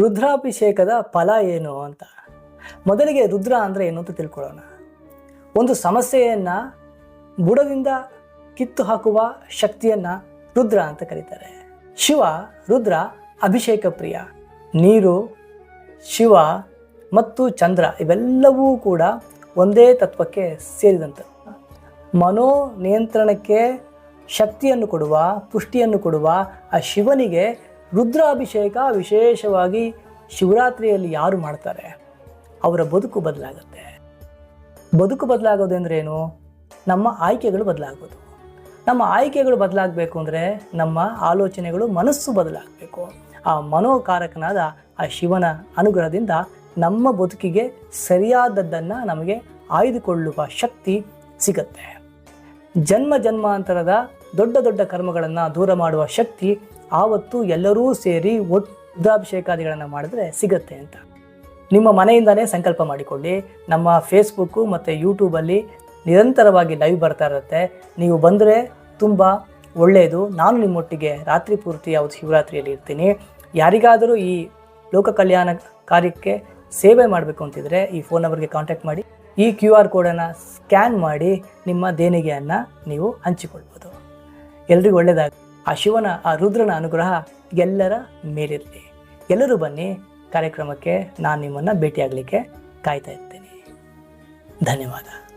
ರುದ್ರಾಭಿಷೇಕದ ಫಲ ಏನು ಅಂತ? ಮೊದಲಿಗೆ ರುದ್ರ ಅಂದರೆ ಏನು ಅಂತ ತಿಳ್ಕೊಳ್ಳೋಣ. ಒಂದು ಸಮಸ್ಯೆಯನ್ನು ಬುಡದಿಂದ ಕಿತ್ತು ಹಾಕುವ ಶಕ್ತಿಯನ್ನು ರುದ್ರ ಅಂತ ಕರೀತಾರೆ. ಶಿವ, ರುದ್ರ, ಅಭಿಷೇಕ ಪ್ರಿಯ. ನೀರು, ಶಿವ ಮತ್ತು ಚಂದ್ರ ಇವೆಲ್ಲವೂ ಕೂಡ ಒಂದೇ ತತ್ವಕ್ಕೆ ಸೇರಿದಂಥ ಮನೋ ನಿಯಂತ್ರಣಕ್ಕೆ ಶಕ್ತಿಯನ್ನು ಕೊಡುವ, ಪುಷ್ಟಿಯನ್ನು ಕೊಡುವ ಆ ಶಿವನಿಗೆ ರುದ್ರಾಭಿಷೇಕ ವಿಶೇಷವಾಗಿ ಶಿವರಾತ್ರಿಯಲ್ಲಿ ಯಾರು ಮಾಡ್ತಾರೆ? ಅವರ ಬದುಕು ಬದಲಾಗುತ್ತೆ. ಬದುಕು ಬದಲಾಗೋದು ಅಂದ್ರೆ ಏನು ನಮ್ಮ ಆಯ್ಕೆಗಳು ಬದಲಾಗೋದು. ನಮ್ಮ ಆಯ್ಕೆಗಳು ಬದಲಾಗಬೇಕು ಅಂದರೆ ನಮ್ಮ ಆಲೋಚನೆಗಳು, ಮನಸ್ಸು ಬದಲಾಗಬೇಕು. ಆ ಮನೋಕಾರಕನಾದ ಆ ಶಿವನ ಅನುಗ್ರಹದಿಂದ ನಮ್ಮ ಬದುಕಿಗೆ ಸರಿಯಾದದ್ದನ್ನು ನಮಗೆ ಆಯ್ದುಕೊಳ್ಳುವ ಶಕ್ತಿ ಸಿಗತ್ತೆ. ಜನ್ಮ ಜನ್ಮಾಂತರದ ದೊಡ್ಡ ದೊಡ್ಡ ಕರ್ಮಗಳನ್ನು ದೂರ ಮಾಡುವ ಶಕ್ತಿ ಆವತ್ತು ಎಲ್ಲರೂ ಸೇರಿ ಒಟ್ಟಾಭಿಷೇಕಾದಿಗಳನ್ನು ಮಾಡಿದ್ರೆ ಸಿಗತ್ತೆ ಅಂತ. ನಿಮ್ಮ ಮನೆಯಿಂದಲೇ ಸಂಕಲ್ಪ ಮಾಡಿಕೊಳ್ಳಿ. ನಮ್ಮ ಫೇಸ್ಬುಕ್ಕು ಮತ್ತು ಯೂಟ್ಯೂಬಲ್ಲಿ ನಿರಂತರವಾಗಿ ಲೈವ್ ಬರ್ತಾ ಇರುತ್ತೆ. ನೀವು ಬಂದರೆ ತುಂಬ ಒಳ್ಳೆಯದು ನಾನು ನಿಮ್ಮೊಟ್ಟಿಗೆ ರಾತ್ರಿ ಪೂರ್ತಿ ಯಾವುದು ಶಿವರಾತ್ರಿಯಲ್ಲಿ ಇರ್ತೀನಿ. ಯಾರಿಗಾದರೂ ಈ ಲೋಕ ಕಲ್ಯಾಣ ಕಾರ್ಯಕ್ಕೆ ಸೇವೆ ಮಾಡಬೇಕು ಅಂತಿದ್ರೆ ಈ ಫೋನ್ ನಂಬರ್ಗೆ ಕಾಂಟ್ಯಾಕ್ಟ್ ಮಾಡಿ. ಈ ಕ್ಯೂ ಆರ್ ಕೋಡನ್ನು ಸ್ಕ್ಯಾನ್ ಮಾಡಿ ನಿಮ್ಮ ದೇಣಿಗೆಯನ್ನು ನೀವು ಹಂಚಿಕೊಳ್ಬೋದು. ಎಲ್ರಿಗೂ ಒಳ್ಳೆಯದಾಗ ಆ ಶಿವನ, ಆ ರುದ್ರನ ಅನುಗ್ರಹ ಎಲ್ಲರ ಮೇಲಿರಲಿ ಎಲ್ಲರೂ ಬನ್ನಿ, ಕಾರ್ಯಕ್ರಮಕ್ಕೆ ನಾನು ನಿಮ್ಮನ್ನು ಭೇಟಿಯಾಗಲಿಕ್ಕೆ ಕಾಯ್ತಾ ಇರ್ತೀನಿ. ಧನ್ಯವಾದ.